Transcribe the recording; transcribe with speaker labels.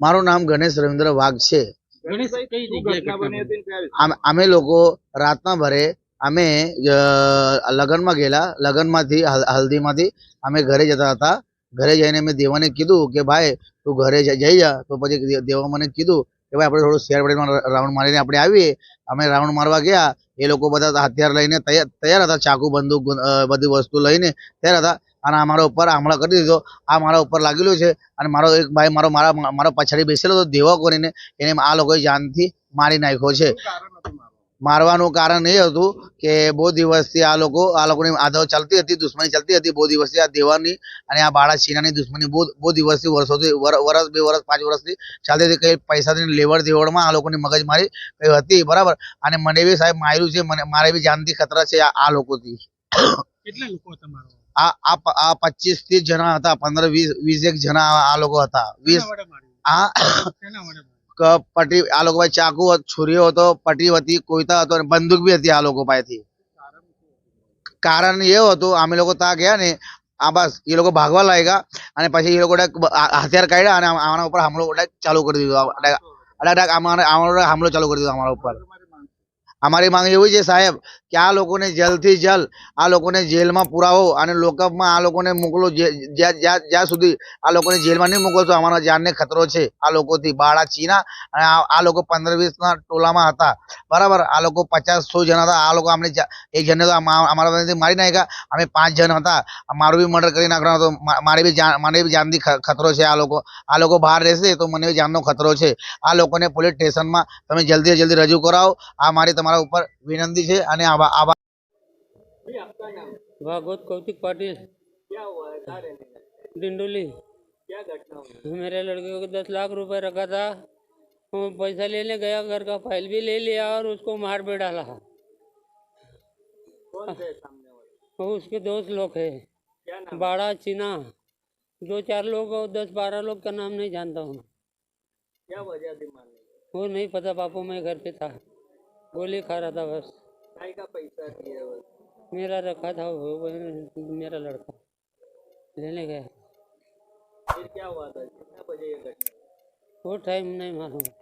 Speaker 1: મારું નામ? ગણેશ રવિન્દ્ર વાઘ છે. અમે લોકો રાતના ભરે અમે લગ્નમાં ગયેલા લગ્નમાંથી હલ- હલ્દીમાંથી અમે ઘરે જતા હતા. ઘરે જઈને મેં દેવાને કીધું કે ભાઈ તું ઘરે જ- જઈ જા. તો પછી દેવા મને કીધું કે ભાઈ આપણે થોડું શેર બજારમાં રાઉન્ડ મારીને આપણે આવીએ. અમે રાઉન્ડ મારવા ગયા. એ લોકો બધા હથિયાર લઈને તૈયાર તૈયાર હતા. ચાકુ બંદૂક બધી વસ્તુ લઈને તૈયાર હતા. અને આ મારા ઉપર હમણાં કરી દીધો. આ મારા ઉપર લાગેલું છે અને મારો એક ભાઈ મારો મારા મારો પછાડી બેસેલો હતો, દેવા કરીને. એને આ લોકોએ જાનથી મારી નાખ્યો છે. મારવાનું કારણ એ હતું કે બહુ દિવસથી આ લોકો, આ લોકોની આદો ચાલતી હતી, દુશ્મની ચાલતી હતી બહુ દિવસથી આ દેવાની અને આ બાળા છીનાની દુશ્મની બહુ બહુ દિવસથી વર્ષોથી, વર- વરસ, બે વર્ષ પાંચ વર્ષથી ચાલતી હતી. કંઈ પૈસાથી લેવડ દેવડમાં આ લોકોની મગજમારી કઈ હતી, બરાબર? અને મને બી સાહેબ માર્યું છે, મને, મારે બી જાનથી ખતરા છે આ લોકોથી.
Speaker 2: કેટલા લોકો હતા મારો
Speaker 1: આ આ પચીસ ત્રીસ જણા હતા પંદર વીસ વીસ એક જણા આ લોકો હતા વીસ? આ પટી આ લોકો પાસે ચાકુ છુરીઓ હતો પટી હતી કોઈતા હતો અને બંદૂક બી હતી આ લોકો પાસેથી કારણ એવું હતું અમે લોકો ત્યાં ગયા ને આ બસ એ લોકો ભાગવા લાગ્યા અને પછી એ લોકો હથિયાર કાઢ્યા અને આના ઉપર હુમલો ચાલુ કરી દીધો અમારા હુમલો ચાલુ કરી દીધો અમારા ઉપર અમારી માંગ એવી છે સાહેબ કે આ લોકોને જલ્દથી જલ્દ આ લોકોને જેલમાં પુરાવો અને લોકઅપમાં આ લોકોને મોકલો જ્યાં સુધી આ લોકોને જેલમાં નહીં મોકલો તો અમારા જાનને ખતરો છે. આ લોકોથી બાળા ચીના અને આ લોકો પંદર વીસના ટોલામાં હતા. બરાબર, આ લોકો પચાસ, સો જણા હતા. આ લોકો અમને એક જણને તો અમારા મારી નાખ્યા. અમે પાંચ જણ હતા. મારું બી મર્ડર કરી નાખવાનો હતો. મારી બી જાન મને બી જાનથી ખતરો છે આ લોકો. આ લોકો બહાર રહેશે તો મને બી જાનનો ખતરો છે. આ લોકોને પોલીસ સ્ટેશનમાં તમે જલ્દી જલ્દી રજૂ કરાવો. આ મારી તમારા ઉપર વિનંતી છે અને आवा आवा।
Speaker 3: भागवत कौतिक पाटिल। क्या हुआ? डिंडोली। क्या घटना मेरे लड़के को दस लाख रुपए रखा था। वो पैसा लेने गया घर का फ़ाइल भी ले लिया और उसको मार भी डाला। कौन सामने वाले? उसके दोस्त लोग है। बाड़ा चीना। दो चार लोग और दस बारह लोग का नाम नहीं जानता हूँ। क्या वजह वो नहीं पता पापू मैं घर पे था। गोली खा रहा था बस। मेरा रखा था वो वो मेरा लड़का लेने गया वो टाइम नहीं मालूम